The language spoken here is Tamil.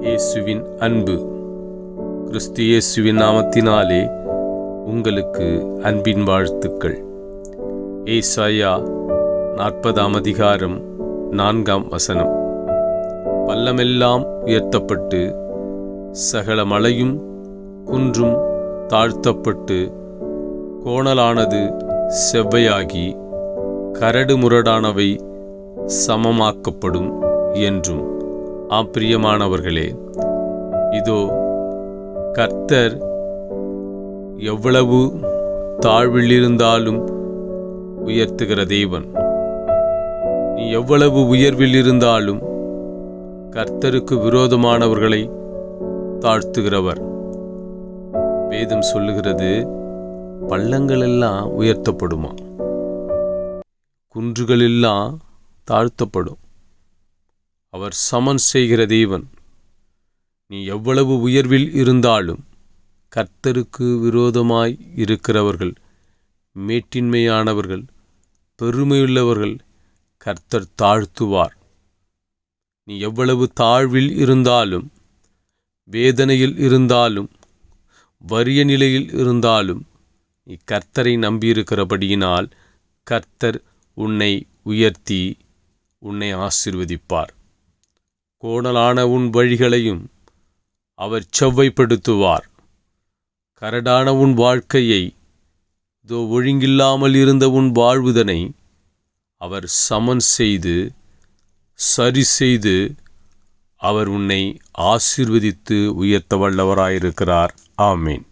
இயேசுவின் அன்பு. கிறிஸ்து இயேசுவின் நாமத்தினாலே உங்களுக்கு அன்பின் வாழ்த்துக்கள். ஏசாயா நாற்பதாம் அதிகாரம் நான்காம் வசனம். பள்ளமெல்லாம் உயர்த்தப்பட்டு சகல மலையும் குன்றும் தாழ்த்தப்பட்டு கோணலானது செவ்வையாகி கரடுமுரடானவை சமமாக்கப்படும் என்றும். ஆப்பிரியமானவர்களே இதோ கர்த்தர் எவ்வளவு தாழ்வில் இருந்தாலும் உயர்த்துகிற தேவன். நீ எவ்வளவு உயர்வில் இருந்தாலும் கர்த்தருக்கு விரோதமானவர்களை தாழ்த்துகிறவர். வேதம் சொல்லுகிறது பள்ளங்களெல்லாம் உயர்த்தப்படுமா? குன்றுகளெல்லாம் தாழ்த்தப்படும். அவர் சமன் செய்கிற தேவன். நீ எவ்வளவு உயர்வில் இருந்தாலும் கர்த்தருக்கு விரோதமாய் இருக்கிறவர்கள் மேட்டின்மையானவர்கள் பெருமையுள்ளவர்கள் கர்த்தர் தாழ்த்துவார். நீ எவ்வளவு தாழ்வில் இருந்தாலும் வேதனையில் இருந்தாலும் வறிய நிலையில் இருந்தாலும் நீ கர்த்தரை நம்பியிருக்கிறபடியினால் கர்த்தர் உன்னை உயர்த்தி உன்னை ஆசிர்வதிப்பார். கோணலான உன் வழிகளையும் அவர் செவ்வைப்படுத்துவார். கரடான உன் வாழ்க்கையை இதோ ஒழுங்கில்லாமல் இருந்த உன் வாழ்வுதனை அவர் சமன் செய்து சரி செய்து அவர் உன்னை ஆசிர்வதித்து உயர்த்த வல்லவராயிருக்கிறார். ஆமீன்.